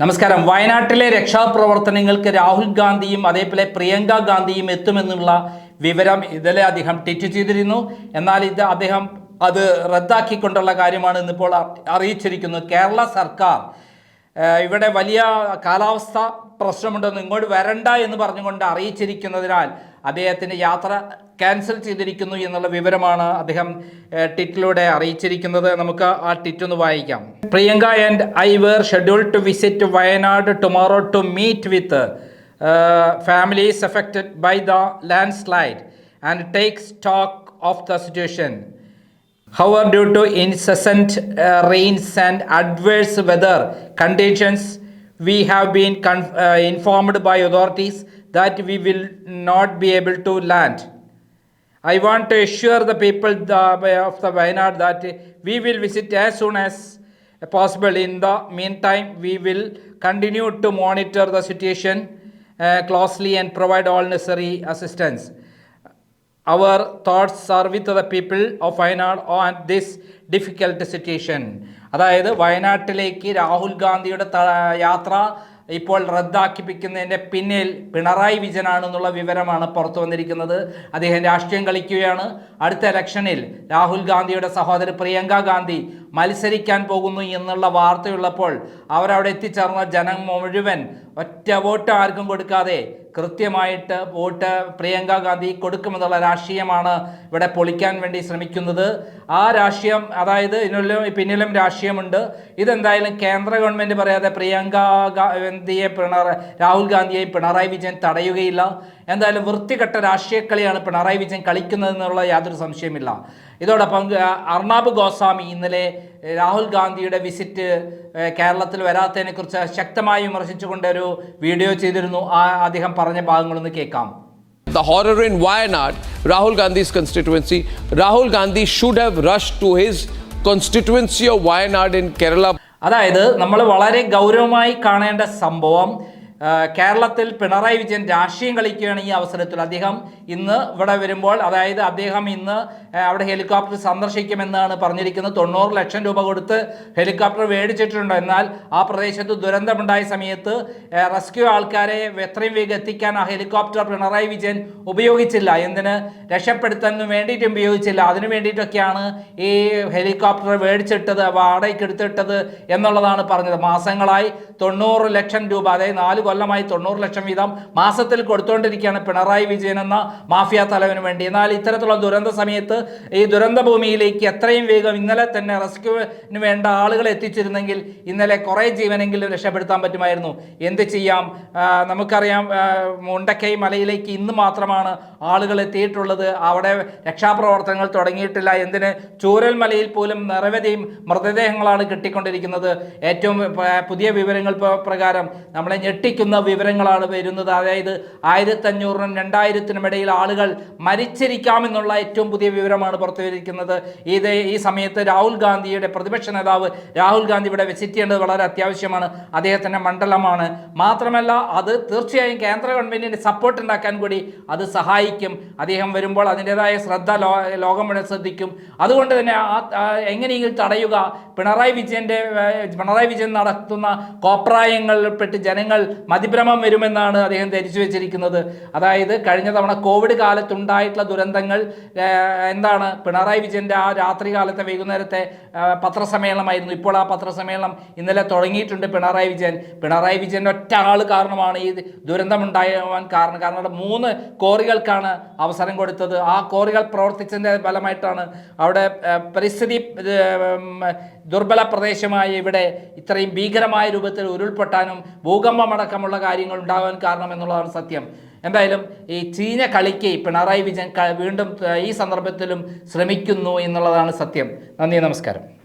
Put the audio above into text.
നമസ്കാരം. വയനാട്ടിലെ രക്ഷാപ്രവർത്തനങ്ങൾക്ക് രാഹുൽ ഗാന്ധിയും അതേപോലെ പ്രിയങ്ക ഗാന്ധിയും എത്തുമെന്നുള്ള വിവരം ഇതിലെ അദ്ദേഹം ട്വീറ്റ് ചെയ്തിരുന്നു. എന്നാൽ ഇത് അദ്ദേഹം അത് റദ്ദാക്കിക്കൊണ്ടുള്ള കാര്യമാണ് ഇന്നിപ്പോൾ അറിയിച്ചിരിക്കുന്നത് കേരള സർക്കാർ ഇവിടെ വലിയ കാലാവസ്ഥ പ്രശ്നമുണ്ടെന്ന് ഇങ്ങോട്ട് വരണ്ട എന്ന് പറഞ്ഞുകൊണ്ട് അറിയിച്ചിരിക്കുന്നതിനാൽ അദ്ദേഹത്തിന്റെ യാത്ര ക്യാൻസൽ ചെയ്തിരിക്കുന്നു എന്നുള്ള വിവരമാണ് അദ്ദേഹം ട്വിറ്റിലൂടെ അറിയിച്ചിരിക്കുന്നത്. നമുക്ക് ആ ട്വിറ്റ് ഒന്ന് വായിക്കാം. Priyanka and I were schedule to visit Wayanad tomorrow to meet with families affected by the landslide and take stock of the situation hour due to incessant rains and adverse weather conditions we have been uh, informed by authorities that we will not be able to land. I want to assure the people the, of the Wayanad that we will visit as soon as possible. In the meantime, we will continue to monitor the situation uh, closely and provide all necessary assistance. Our thoughts are with the people of Wayanad on this difficult situation അതായത് വയനാട്ടിലേക്ക് രാഹുൽ ഗാന്ധിയുടെ യാത്ര ഇപ്പോൾ റദ്ദാക്കിപ്പിക്കുന്നതിന്റെ പിന്നിൽ പിണറായി വിജയനാണെന്നുള്ള വിവരമാണ് പുറത്തു വന്നിരിക്കുന്നത്. അദ്ദേഹം രാഷ്ട്രീയം കളിക്കുകയാണ്. അടുത്ത ഇലക്ഷനിൽ രാഹുൽ ഗാന്ധിയുടെ സഹോദരി പ്രിയങ്ക ഗാന്ധി മത്സരിക്കാൻ പോകുന്നു എന്നുള്ള വാർത്തയുള്ളപ്പോൾ അവരവിടെ എത്തിച്ചേർന്ന ജനം മുഴുവൻ ഒറ്റ വോട്ട് ആർക്കും കൊടുക്കാതെ കൃത്യമായിട്ട് വോട്ട് പ്രിയങ്ക ഗാന്ധി കൊടുക്കുമെന്നുള്ള രാഷ്ട്രീയമാണ് ഇവിടെ പൊളിക്കാൻ വേണ്ടി ശ്രമിക്കുന്നത്. ആ രാഷ്ട്രീയം അതായത് ഇതിനുള്ളിലും പിന്നിലും രാഷ്ട്രീയമുണ്ട്. ഇതെന്തായാലും കേന്ദ്ര ഗവൺമെന്റ് പറയാതെ പ്രിയങ്ക ഗാന്ധിയെ പിണറായി രാഹുൽ ഗാന്ധിയെ പിണറായി വിജയൻ തടയുകയില്ല. എന്തായാലും വൃത്തികെട്ട രാഷ്ട്രീയ കളിയാണ് പിണറായി വിജയൻ കളിക്കുന്നതെന്നുള്ള യാതൊരു സംശയമില്ല ഇതോടൊപ്പം അർണാബ് ഗോസ്വാമി ഇന്നലെ രാഹുൽ ഗാന്ധിയുടെ വിസിറ്റ് കേരളത്തിൽ വരാത്തതിനെക്കുറിച്ച് ശക്തമായി വിമർശിച്ചുകൊണ്ട് ഒരു വീഡിയോ ചെയ്തിരുന്നു ആ അദ്ദേഹം പറഞ്ഞ ഭാഗങ്ങളൊന്ന് കേൾക്കാം The horror in Wayanad, Rahul Gandhi's constituency. Rahul Gandhi should have rushed to his constituency of Wayanad in Kerala. അതായത് നമ്മൾ വളരെ ഗൗരവമായി കാണേണ്ട സംഭവം കേരളത്തിൽ പിണറായി വിജയൻ രാഷ്ട്രീയം കളിക്കുകയാണ് ഈ അവസരത്തിൽ. അദ്ദേഹം ഇന്ന് ഇവിടെ വരുമ്പോൾ അതായത് അദ്ദേഹം ഇന്ന് അവിടെ ഹെലികോപ്റ്റർ സന്ദർശിക്കുമെന്നാണ് പറഞ്ഞിരിക്കുന്നത്. തൊണ്ണൂറ് ലക്ഷം രൂപ കൊടുത്ത് ഹെലികോപ്റ്റർ മേടിച്ചിട്ടുണ്ട്. എന്നാൽ ആ പ്രദേശത്ത് ദുരന്തമുണ്ടായ സമയത്ത് റെസ്ക്യൂ ആൾക്കാരെ എത്രയും വേഗം എത്തിക്കാൻ ആ ഹെലികോപ്റ്റർ പിണറായി വിജയൻ ഉപയോഗിച്ചില്ല. എന്തിന്? രക്ഷപ്പെടുത്താൻ വേണ്ടിയിട്ട് ഉപയോഗിച്ചില്ല. അതിനു വേണ്ടിയിട്ടൊക്കെയാണ് ഈ ഹെലികോപ്റ്റർ മേടിച്ചിട്ടത് വാടകയ്ക്ക് എടുത്തിട്ടത് എന്നുള്ളതാണ് പറഞ്ഞത്. മാസങ്ങളായി തൊണ്ണൂറ് ലക്ഷം രൂപ അതായത് നാല് കൊല്ലമായി തൊണ്ണൂറ് ലക്ഷം വീതം മാസത്തിൽ കൊടുത്തുകൊണ്ടിരിക്കുകയാണ് പിണറായി വിജയൻ എന്ന മാഫിയ തലവന് വേണ്ടി. എന്നാൽ ഇത്തരത്തിലുള്ള ദുരന്ത സമയത്ത് ഈ ദുരന്ത ഭൂമിയിലേക്ക് എത്രയും വേഗം ഇന്നലെ തന്നെ റെസ്ക്യൂവിന് വേണ്ട ആളുകളെ എത്തിച്ചിരുന്നെങ്കിൽ ഇന്നലെ കുറേ ജീവനെങ്കിലും രക്ഷപ്പെടുത്താൻ പറ്റുമായിരുന്നു. എന്ത് ചെയ്യാം? നമുക്കറിയാം മുണ്ടക്കൈ മലയിലേക്ക് ഇന്ന് മാത്രമാണ് ആളുകൾ എത്തിയിട്ടുള്ളത്. അവിടെ രക്ഷാപ്രവർത്തനങ്ങൾ തുടങ്ങിയിട്ടില്ല. എന്തിന്? ചൂരൽ മലയിൽ പോലും നിരവധി മൃതദേഹങ്ങളാണ് കിട്ടിക്കൊണ്ടിരിക്കുന്നത്. ഏറ്റവും പുതിയ വിവരങ്ങൾ പ്രകാരം നമ്മളെ ഞെട്ടിക്കുന്ന വിവരങ്ങളാണ് വരുന്നത്. അതായത് ആയിരത്തഞ്ഞൂറിനും രണ്ടായിരത്തിനും ഇടയിൽ ആളുകൾ മരിച്ചിരിക്കാമെന്നുള്ള ഏറ്റവും പുതിയ വിവരമാണ് പുറത്തു വരിക്കുന്നത് ഇത് ഈ സമയത്ത് രാഹുൽ ഗാന്ധിയുടെ പ്രതിപക്ഷ നേതാവ് രാഹുൽ ഗാന്ധി ഇവിടെ വിസിറ്റ് ചെയ്യേണ്ടത് വളരെ അത്യാവശ്യമാണ്. അദ്ദേഹത്തിന്റെ മണ്ഡലമാണ്. മാത്രമല്ല അത് തീർച്ചയായും കേന്ദ്ര ഗവൺമെന്റിന്റെ സപ്പോർട്ട് ഉണ്ടാക്കാൻ കൂടി അത് സഹായിക്കും. അദ്ദേഹം വരുമ്പോൾ അതിന്റെതായ ശ്രദ്ധ ലോകം മുഴുവൻ ശ്രദ്ധിക്കും. അതുകൊണ്ട് തന്നെ എങ്ങനെയെങ്കിലും തടയുക. പിണറായി വിജയന്റെ പിണറായി വിജയൻ നടത്തുന്ന കോപ്രായങ്ങളിൽപ്പെട്ട് ജനങ്ങൾ മതിഭ്രമം വരുമെന്നാണ് അദ്ദേഹം ധരിച്ചു വെച്ചിരിക്കുന്നത്. അതായത് കഴിഞ്ഞ തവണ കോവിഡ് കാലത്തുണ്ടായിട്ടുള്ള ദുരന്തങ്ങൾ എന്താണ് പിണറായി വിജയന്റെ ആ രാത്രി കാലത്തെ വൈകുന്നേരത്തെ പത്രസമ്മേളനമായിരുന്നു. ഇപ്പോൾ ആ പത്രസമ്മേളനം ഇന്നലെ തുടങ്ങിയിട്ടുണ്ട് പിണറായി വിജയൻ. പിണറായി വിജയൻ ഒറ്റ ആൾ കാരണമാണ് ഈ ദുരന്തമുണ്ടാകാൻ കാരണം. കാരണം അവിടെ മൂന്ന് കോറികൾക്കാണ് അവസരം കൊടുത്തത്. ആ കോറികൾ പ്രവർത്തിച്ചതിന്റെ ഫലമായിട്ടാണ് അവിടെ പരിസ്ഥിതി ദുർബല പ്രദേശമായ ഇവിടെ ഇത്രയും ഭീകരമായ രൂപത്തിൽ ഉരുൾപൊട്ടാനും ഭൂകമ്പമടക്കമുള്ള കാര്യങ്ങൾ ഉണ്ടാകാൻ കാരണം എന്നുള്ളതാണ് സത്യം. എന്തായാലും ഈ ചീഞ്ഞ കളിക്ക് പിണറായി വിജയൻ വീണ്ടും ഈ സന്ദർഭത്തിലും ശ്രമിക്കുന്നു എന്നുള്ളതാണ് സത്യം. നന്ദി നമസ്കാരം.